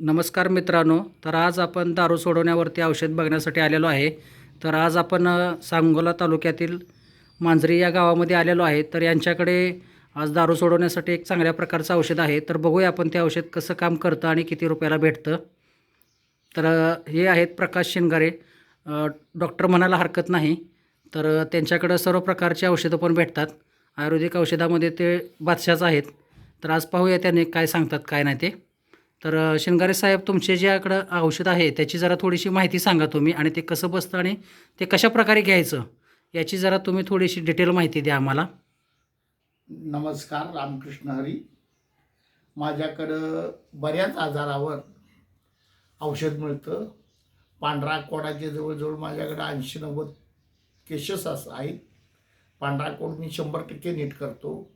नमस्कार मित्रांनो तर आज आपण दारू सोडवण्यावरती औषध बघण्यासाठी आलेलो आहे. तर आज आपण सांगोला तालुक्यातील मांजरी या गावामध्ये आलेलो आहे. तर यांच्याकडे आज दारू सोडवण्यासाठी एक चांगल्या प्रकारचं औषध आहे. तर बघूया आपण ते औषध कसं काम करतं आणि किती रुपयाला भेटतं. तर हे आहेत प्रकाश शिंगारे. डॉक्टर म्हणायला हरकत नाही. तर त्यांच्याकडं सर्व प्रकारची औषधं पण भेटतात. आयुर्वेदिक औषधामध्ये ते बादशाच आहेत. तर आज पाहूया त्यांनी काय सांगतात काय नाही ते. तर शिंगारे साहेब तुमचे ज्याकडं औषध आहे त्याची जरा थोडीशी माहिती सांगा तुम्ही आणि ते कसं बसतं आणि ते कशा प्रकारे घ्यायचं याची जरा तुम्ही थोडीशी डिटेल माहिती द्या आम्हाला. नमस्कार रामकृष्ण हरी. माझ्याकडं बऱ्याच आजारावर औषध मिळतं. पांढरा कोडाचे जवळजवळ माझ्याकडं ऐंशी नव्वद केसेस असं आहेत. पांढरा कोड मी शंभर टक्के नीट करतो.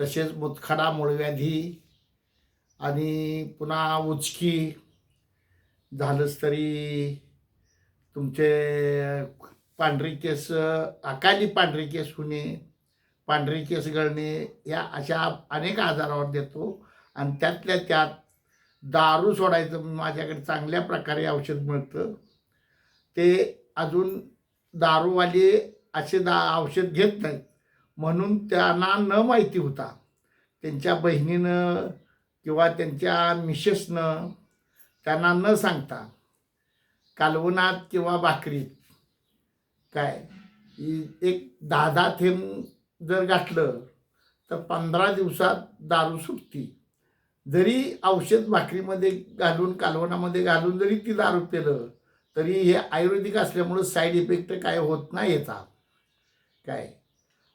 तसेच मुतखडा मूळव्याधी आणि पुन्हा उचकी. झालंच तरी तुमचे पांढरी केस अकाली पांढरी केस होणे पांढरी केस गळणे या अशा अनेक आजारावर देतो. आणि त्यातल्या त्यात दारू सोडायचं माझ्याकडे चांगल्या प्रकारे औषध मिळतं. ते अजून दारूवाले असे दा औषध घेत नाहीत. म्हणून त्यांना न माहिती होता. त्यांच्या बहिणीनं किंवा त्यांच्या मिसेसनं त्यांना न सांगता कालवनात किंवा भाकरीत काय एक दहा दहा थेंब जर घातलं तर पंधरा दिवसात दारू सुटती. जरी औषध भाकरीमध्ये घालून कालवणामध्ये घालून जरी ती दारू पेलं तरी हे आयुर्वेदिक असल्यामुळं साईड इफेक्ट काय होत नाही याचा. काय?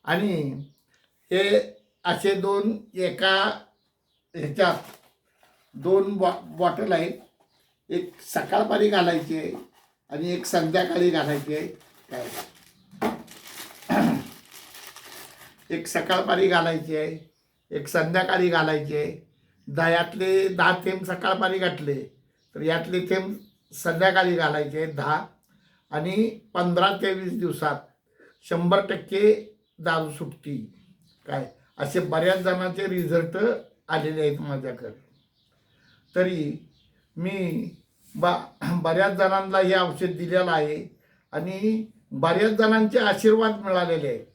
आणि हे असे दोन एका ह्याच्यात दोन बॉ बॉटल आहेत. एक सकाळपारी घालायची आहे आणि एक संध्याकाळी घालायची आहे. काय? एक सकाळपारी घालायची आहे. एक संध्याकाळी घालायची आहे. दह्यातले दहा थेंब सकाळपारी घातले तर यातले थेंब संध्याकाळी घालायचे दहा आणि पंधरा ते वीस दिवसात शंभर टक्के दारू सुटती काय? असे बऱ्याच जणांचे रिझल्ट आलेले आहेत माझ्याकडे. तरी मी बा बऱ्याच जणांना हे औषध दिलेलं आहे आणि बऱ्याच जणांचे आशीर्वाद मिळालेले आहेत.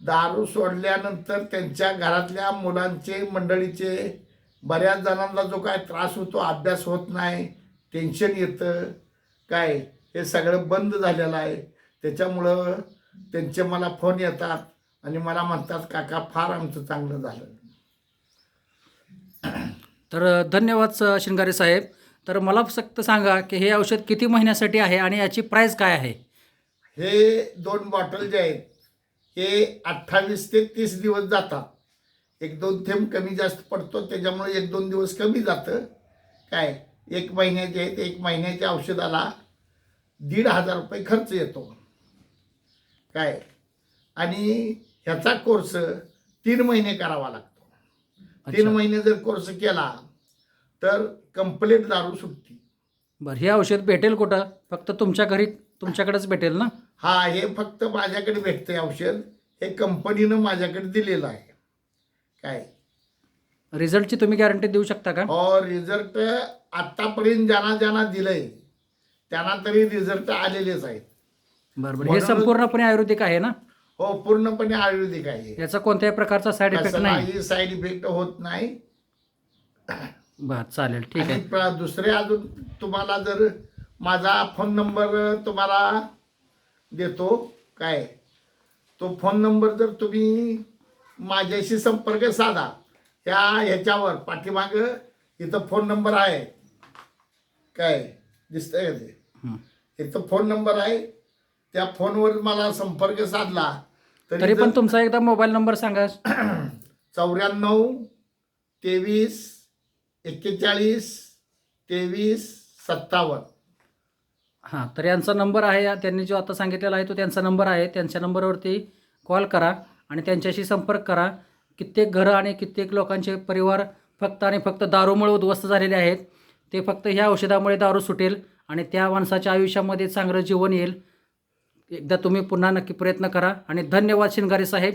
दारू सोडल्यानंतर त्यांच्या घरातल्या मुलांचे मंडळीचे बऱ्याच जणांना जो काय त्रास होतो अभ्यास होत नाही टेन्शन येतं काय हे सगळं बंद झालेलं आहे. त्याच्यामुळं त्यांचे मला फोन येतात आणि मला म्हणतात काका फार आमचं चांगलं झालं. तर धन्यवाद शिंगारे साहेब. तर मला फक्त सांगा की हे औषध किती महिन्यासाठी आहे आणि याची प्राईस काय आहे? हे दोन बॉटल जे आहेत हे अठ्ठावीस ते तीस दिवस जातात. एक दोन थेंब कमी जास्त पडतो त्याच्यामुळे एक दोन दिवस कमी जातं. काय? एक महिन्याचे आहेत एक महिन्याच्या औषधाला दीड हजार रुपये खर्च येतो. काय? आणि ह्याचा कोर्स तीन महिने करावा लागतो. तीन. महिने जर कोर्स केला तर कंप्लीट दारू सुटती. बरं हे औषध भेटेल कुठं? फक्त तुमच्या घरी तुमच्याकडेच भेटेल ना? हा हे फक्त माझ्याकडे भेटतंय औषध. हे कंपनीनं माझ्याकडे दिलेलं आहे. काय? रिझल्टची तुम्ही गॅरंटी देऊ शकता का? हो रिझल्ट आतापर्यंत ज्यांना ज्यांना दिलंय त्यांना तरी रिझल्ट आलेलेच आहेत. बरं बरं. हे म्हणूनच- संपूर्णपणे आयुर्वेदिक आहे ना? हो पूर्णपणे आयुर्वेदिक आहे. याचा कोणत्याही प्रकारचा साईड इफेक्ट नाही. साईड इफेक्ट होत नाही. बरं चालेल ठीक आणि आहे प्र- दुसरे अजून तुम्हाला जर माझा फोन नंबर तुम्हाला देतो काय? तो फोन नंबर जर तुम्ही माझ्याशी संपर्क साधा त्या ह्याच्यावर पाठीमाग इथं फोन नंबर आहे. काय? दिसतंय का ते? हं. इथं फोन नंबर आहे. त्या फोनवर मला संपर्क साधला तरी पण तुमचा एकदा मोबाईल नंबर सांगा. चौऱ्याण्णव तेवीस एक्केचाळीस तेवीस सत्तावन्न. हां तर यांचा नंबर आहे त्यांनी जो आता सांगितलेला आहे तो त्यांचा नंबर आहे. त्यांच्या नंबरवरती कॉल करा आणि त्यांच्याशी संपर्क करा. कित्येक घरं आणि कित्येक लोकांचे परिवार फक्त आणि फक्त दारूमुळे उद्ध्वस्त झालेले आहेत. ते फक्त ह्या औषधामुळे दारू सुटेल आणि त्या माणसाच्या आयुष्यामध्ये चांगलं जीवन येईल. एकदा तुम्ही पुन्हा नक्की प्रयत्न करा आणि धन्यवाद शिंगारे साहेब.